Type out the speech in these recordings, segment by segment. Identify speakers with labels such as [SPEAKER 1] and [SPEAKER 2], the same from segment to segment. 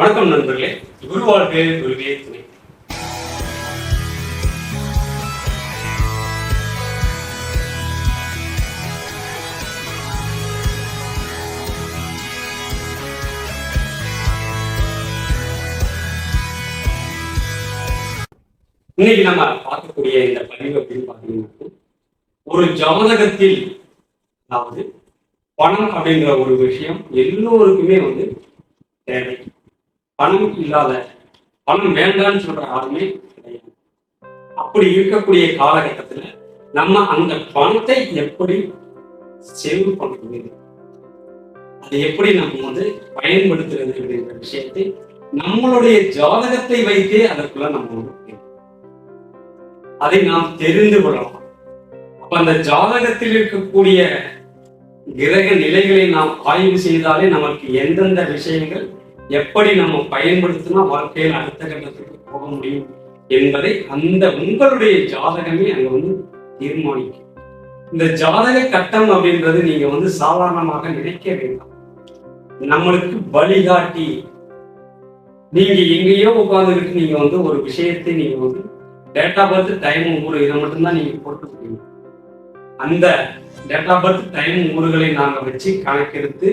[SPEAKER 1] வணக்கம் நண்பர்களே. குருவாழ்வே குருவே துணை. இன்னைக்கு நம்ம பார்க்கக்கூடிய இந்த பதிவு அப்படின்னு பார்த்தீங்கன்னா ஒரு ஜாதகத்தில் அதாவது பணம் அப்படிங்கிற ஒரு விஷயம் எல்லோருக்குமே வந்து தேவை. பணம் இல்லாத பணம் வேண்டாம்னு சொல்ற யாருமே கிடையாது. அப்படி இருக்கக்கூடிய காலகட்டத்துல நம்ம அந்த பணத்தை எப்படி சேவ் பண்றது அது எப்படி நம்ம வந்து பயன்படுத்துறது அப்படிங்கிற விஷயத்தை நம்மளுடைய ஜாதகத்தை வைத்தே அதற்குள்ள நம்ம அதை நாம் தெரிந்து கொள்ளலாம். அப்ப அந்த ஜாதகத்தில் இருக்கக்கூடிய கிரக நிலைகளை நாம் ஆய்வு செய்தாலே நமக்கு எந்தெந்த விஷயங்கள் எப்படி நம்ம பயன்படுத்தினா வாழ்க்கையில் அடுத்த கட்டத்துக்கு போக முடியும் என்பதை அந்த உங்களுடைய ஜாதகமே அங்க வந்து தீர்மானிக்கும். இந்த ஜாதக கட்டம் அப்படின்றது நீங்க வந்து சாதாரணமாக நினைக்க வேண்டாம். நம்மளுக்கு வழிகாட்டி நீங்க எங்கேயோ உட்கார்ந்துக்கிட்டு நீங்க வந்து ஒரு விஷயத்தை நீங்க வந்து டேட்டா பர்த் டைம் ஊர் இதை மட்டும்தான் நீங்க போட்டு முடியும் அந்த டேட்டா பர்த் டைம் ஊர்களை நாங்க வச்சு கணக்கெடுத்து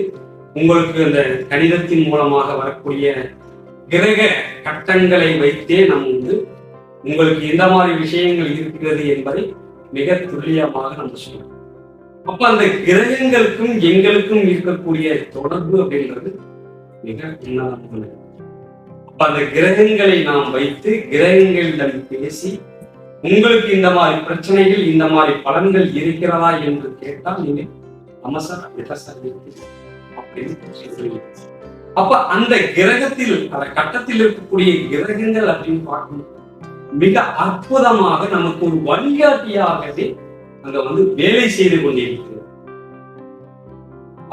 [SPEAKER 1] உங்களுக்கு அந்த கணிதத்தின் மூலமாக வரக்கூடிய கிரக கட்டங்களை வைத்தே நம்ம வந்து உங்களுக்கு இந்த மாதிரி விஷயங்கள் இருக்கிறது என்பதை மிக துல்லியமாக நம்ம சொல்லணும். அப்ப அந்த கிரகங்களுக்கும் எங்களுக்கும் இருக்கக்கூடிய தொடர்பு அப்படின்றது மிக உன்னதமானது அப்ப அந்த கிரகங்களை நாம் வைத்து கிரகங்களிடம் பேசி உங்களுக்கு இந்த மாதிரி பிரச்சனைகள் இந்த மாதிரி பலன்கள் இருக்கிறதா என்று கேட்டால் நீங்கள் அமசர் சார் அப்படின்னு அப்ப அந்த கிரகத்தில் அந்த கட்டத்தில் இருக்கக்கூடிய கிரகங்கள் அப்படின்னு பார்க்கணும். மிக அற்புதமாக நமக்கு ஒரு வழிகாட்டியாகவே அங்க வந்து வேலை செய்து கொண்டிருக்கிறது.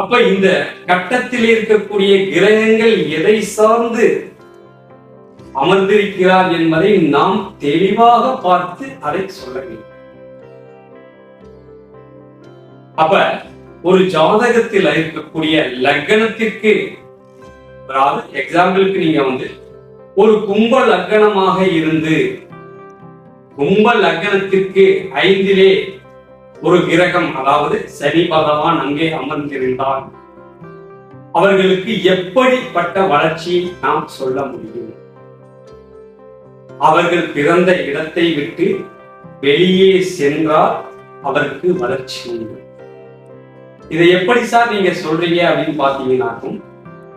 [SPEAKER 1] அப்ப இந்த கட்டத்தில் இருக்கக்கூடிய கிரகங்கள் எதை சார்ந்து அமர்ந்திருக்கிறார் என்பதை நாம் தெளிவாக பார்த்து அதை சொல்ல வேண்டும். அப்ப ஒரு ஜாதகத்தில் இருக்கக்கூடிய லக்னத்திற்கு அதாவது எக்ஸாம்பிளுக்கு நீங்க வந்து ஒரு கும்ப லக்னமாக இருந்து கும்ப லக்னத்திற்கு ஐந்திலே ஒரு கிரகம் அதாவது சனி பகவான் அங்கே அமர்ந்திருந்தால் அவர்களுக்கு எப்படிப்பட்ட வளர்ச்சி நாம் சொல்ல முடியும்? அவர்கள் பிறந்த இடத்தை விட்டு வெளியே சென்றால் அவருக்கு வளர்ச்சி உண்டு. இதை எப்படி சார் நீங்க சொல்றீங்க அப்படின்னு பாத்தீங்கன்னாக்கும்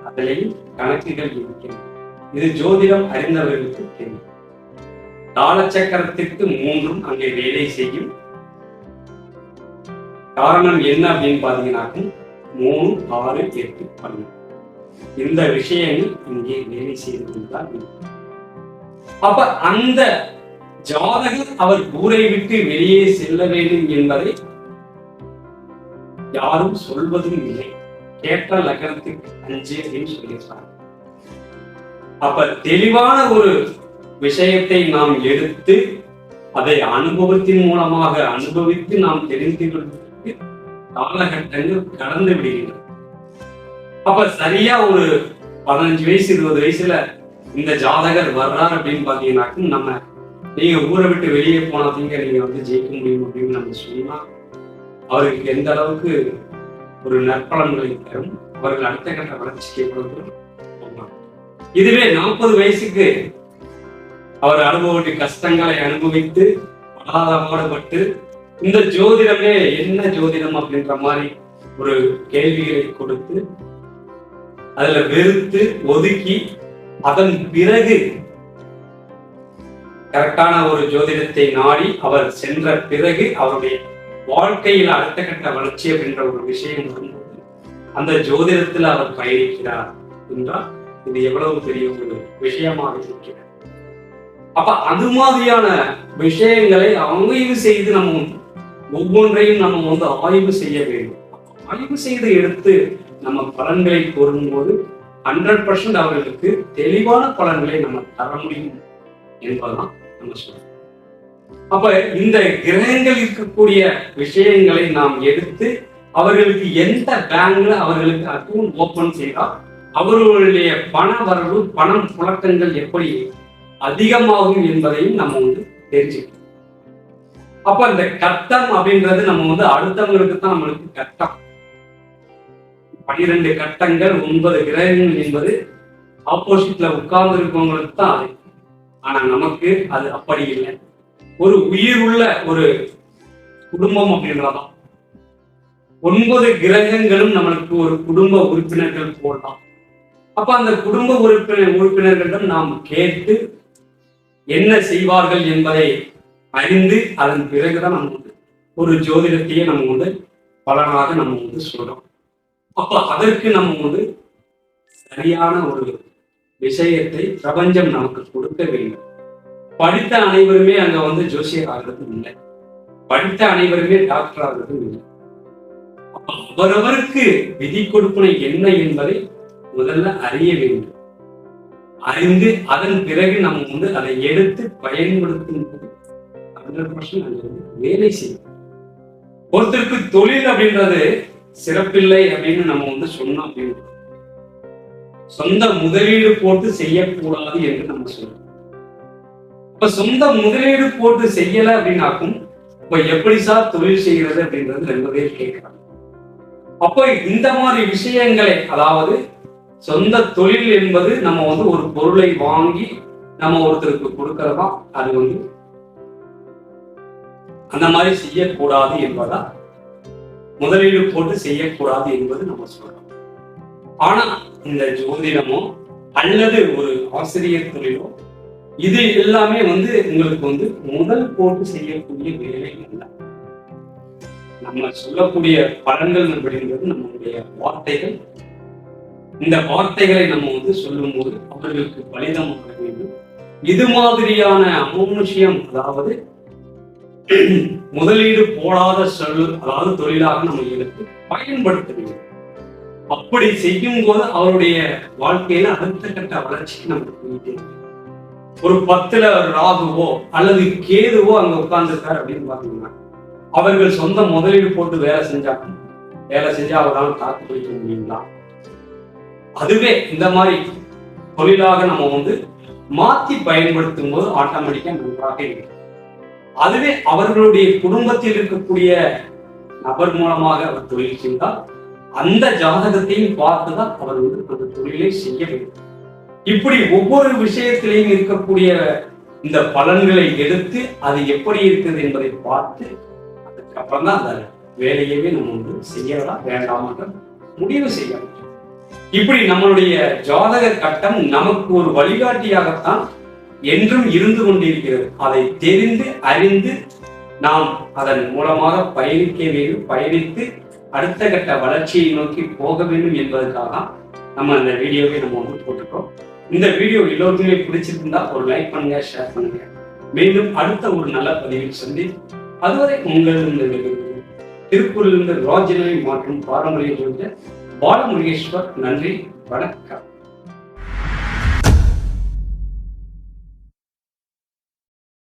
[SPEAKER 1] அதுலேயும் கணக்குகள் இருக்கிறது. இது ஜோதிடம் அறிந்தவர்களுக்கு தெரியும். காலச்சக்கரத்திற்கு மூன்றும் அங்கே வேலை செய்யும். காரணம் என்ன அப்படின்னு பாத்தீங்கன்னாக்கும் மூணு ஆறு எட்டு பன்னெண்டு. இந்த விஷயங்கள் இங்கே வேலை செய்து அப்ப அந்த ஜாதகர் அவர் ஊரை விட்டு வெளியே செல்ல வேண்டும் என்பதை யாரும் சொல்வதும் இல்லை. கேட்ட லக்னத்துக்கு அஞ்சு அப்படின்னு சொல்லியிருக்காங்க அப்ப தெளிவான ஒரு விஷயத்தை நாம் எடுத்து அதை அனுபவத்தின் மூலமாக அனுபவித்து நாம் தெரிந்து கொள்வதற்கு காலகட்டங்கள் கடந்து விடுகின்றன. அப்ப சரியா ஒரு பதினஞ்சு வயசு இருபது வயசுல இந்த ஜாதகர் வர்றார் அப்படின்னு பாத்தீங்கன்னாக்கும் நம்ம நீங்க ஊரை விட்டு வெளியே போனாதீங்க நீங்க வந்து ஜெயிக்க முடியும் அப்படின்னு நம்ம சொன்னா அவருக்கு எந்த அளவுக்கு ஒரு நற்பலன்களை தரும் அவர்கள் அடுத்த கட்ட வளர்ச்சிக்கு எவ்வளவு இதுவே நாற்பது வயசுக்கு அவர் அனுபவப்பட்டு கஷ்டங்களை அனுபவித்து படாத இந்த ஜோதிடமே என்ன ஜோதிடம் அப்படின்ற மாதிரி ஒரு கேள்விகளை கொடுத்து அதுல வெறுத்து ஒதுக்கி அதன் பிறகு கரெக்டான ஒரு ஜோதிடத்தை நாடி அவர் சென்ற பிறகு அவருடைய வாழ்க்கையில் அடுத்த கட்ட வளர்ச்சி அப்படின்ற ஒரு விஷயம் வரும்போது அந்த ஜோதிடத்தில் அவர் பயணிக்கிறார் என்றால் இது எவ்வளவு பெரிய ஒரு விஷயமாக இருக்கிறது. அப்ப அது மாதிரியான விஷயங்களை ஆய்வு செய்து நம்ம ஒவ்வொன்றையும் நம்ம வந்து ஆய்வு செய்ய வேண்டும். ஆய்வு செய்து எடுத்து நம்ம பலன்களை கூறும்போது ஹண்ட்ரட் பர்சன்ட் அவர்களுக்கு தெளிவான பலன்களை நம்ம தர முடியும் என்பதுதான் நம்ம சொல்றோம் அப்ப இந்த கிரகங்கள் இருக்கக்கூடிய விஷயங்களை நாம் எடுத்து அவர்களுக்கு எந்த பேங்க்ல அவர்களுக்கு அக்கௌண்ட் ஓபன் செய்தால் அவர்களுடைய பண வரவு பணம் புழக்கங்கள் எப்படி அதிகமாகும் என்பதையும் நம்ம வந்து தெரிஞ்சுக்கணும். அப்ப இந்த கட்டம் அப்படின்றது நம்ம வந்து அடுத்தவங்களுக்கு தான் நம்மளுக்கு கட்டம். பனிரெண்டு கட்டங்கள் ஒன்பது கிரகங்கள் என்பது ஆப்போசிட்ல உட்கார்ந்து இருக்கவங்களுக்கு தான் அது. ஆனா நமக்கு அது அப்படி இல்லை. ஒரு உயிர் உள்ள ஒரு குடும்பம் அப்படின்றதான். ஒன்பது கிரகங்களும் நம்மளுக்கு ஒரு குடும்ப உறுப்பினர்கள் போடலாம் அப்ப அந்த குடும்ப உறுப்பினர் உறுப்பினர்களிடம் நாம் கேட்டு என்ன செய்வார்கள் என்பதை அறிந்து அதன் பிறகுதான் நம்ம வந்து ஒரு ஜோதிடத்தையே நம்ம வந்து பலனாக நம்ம வந்து சொல்றோம். அப்ப அதற்கு நம்ம வந்து சரியான ஒரு விஷயத்தை பிரபஞ்சம் நமக்கு கொடுக்க வேண்டும் படித்த அனைவருமே அங்க வந்து ஜோசியர் ஆகிறதும் இல்லை. படித்த அனைவருமே டாக்டர் ஆகிறதும் இல்லை. அவரவருக்கு விதி கொடுப்பனை என்ன என்பதை முதல்ல அறிய வேண்டும். அறிந்து அதன் பிறகு நம்ம வந்து அதை எடுத்து பயன்படுத்தும் போது ஹண்ட்ரட் பர்சன்ட் அது வந்து வேலை செய்யும். ஒருத்தருக்கு தொழில் அப்படின்றது சிறப்பில்லை அப்படின்னு நம்ம வந்து சொன்னோம் அப்படின்னு சொந்த முதலீடு போட்டு செய்யக்கூடாது என்று நம்ம சொல்றோம். இப்ப சொந்த முதலீடு போட்டு செய்யல அப்படின்னாக்கும் இப்ப எப்படி சார் தொழில் செய்கிறது அப்படின்றது ரெண்டு பேர் கேட்கிறாங்க அப்ப இந்த மாதிரி விஷயங்களை அதாவது சொந்த தொழில் என்பது நம்ம வந்து ஒரு பொருளை வாங்கி நம்ம ஒருத்தருக்கு கொடுக்கறதா அது வந்து அந்த மாதிரி செய்யக்கூடாது என்பதா முதலீடு போட்டு செய்யக்கூடாது என்பது நம்ம சொல்றோம். ஆனா இந்த ஜோதிடமோ அல்லது ஒரு ஆசிரியர் தொழிலோ இது எல்லாமே வந்து உங்களுக்கு வந்து முதல் போட்டு செய்யக்கூடிய வேலை அல்ல. நம்ம சொல்லக்கூடிய பலன்கள் அப்படிங்கிறது நம்மளுடைய வார்த்தைகள். இந்த வார்த்தைகளை நம்ம வந்து சொல்லும்போது அவர்களுக்கு பலிதமாக வேண்டும். இது மாதிரியான அமௌனுஷியம் அதாவது முதலீடு போடாத சொல் அதாவது தொழிலாக நம்ம எடுத்து பயன்படுத்த வேண்டும். அப்படி செய்யும் போது அவருடைய வாழ்க்கையில அடுத்த கட்ட வளர்ச்சிக்கு நம்ம போயிட்டே ஒரு பத்துல ராகுவோ அல்லது கேதுவோ அங்க உட்கார்ந்துருக்காரு அப்படின்னு பாத்தீங்கன்னா அவர்கள் சொந்த முதலீடு போட்டு வேலை செஞ்சாங்க வேலை செஞ்சா அவரால் தாக்கு பிடிக்க முடியுங்களா? அதுவே இந்த மாதிரி தொழிலாக நம்ம வந்து மாத்தி பயன்படுத்தும் போது ஆட்டோமேட்டிக்கா நன்றாக இருக்கும். அதுவே அவர்களுடைய குடும்பத்தில் இருக்கக்கூடிய நபர் மூலமாக அவர் தொழில் செய்தால் அந்த ஜாதகத்தையும் பார்த்துதான் அவர் வந்து அந்த தொழிலை செய்ய வேண்டும். இப்படி ஒவ்வொரு விஷயத்திலையும் இருக்கக்கூடிய இந்த பலன்களை எடுத்து அது எப்படி இருக்குது என்பதை பார்த்து அதுக்கப்புறம் தான் அந்த வேலையவே நம்ம வந்து செய்யலாம் வேண்டாம் முடிவு செய்ய இப்படி நம்மளுடைய ஜாதக கட்டம் நமக்கு ஒரு வழிகாட்டியாகத்தான் என்றும் இருந்து கொண்டிருக்கிறது. அதை தெரிந்து அறிந்து நாம் அதன் மூலமாக பயணிக்க வேண்டும் பயணித்து அடுத்த கட்ட வளர்ச்சியை நோக்கி போக வேண்டும் என்பதற்காக தான் நம்ம இந்த வீடியோவை நம்ம வந்து போட்டுக்கிறோம். இந்த வீடியோ எல்லோருக்குமே பிடிச்சிருந்தா ஒரு லைக் பண்ணுங்க ஷேர் பண்ணுங்க. மீண்டும் அடுத்த ஒரு நல்ல பதிவில் சந்தி அதுவரை உங்களிடம் திருப்பூரிலிருந்து ராஜநிலை மற்றும் பாரம்பரிய பாலமுருகேஸ்வர். நன்றி வணக்கம்.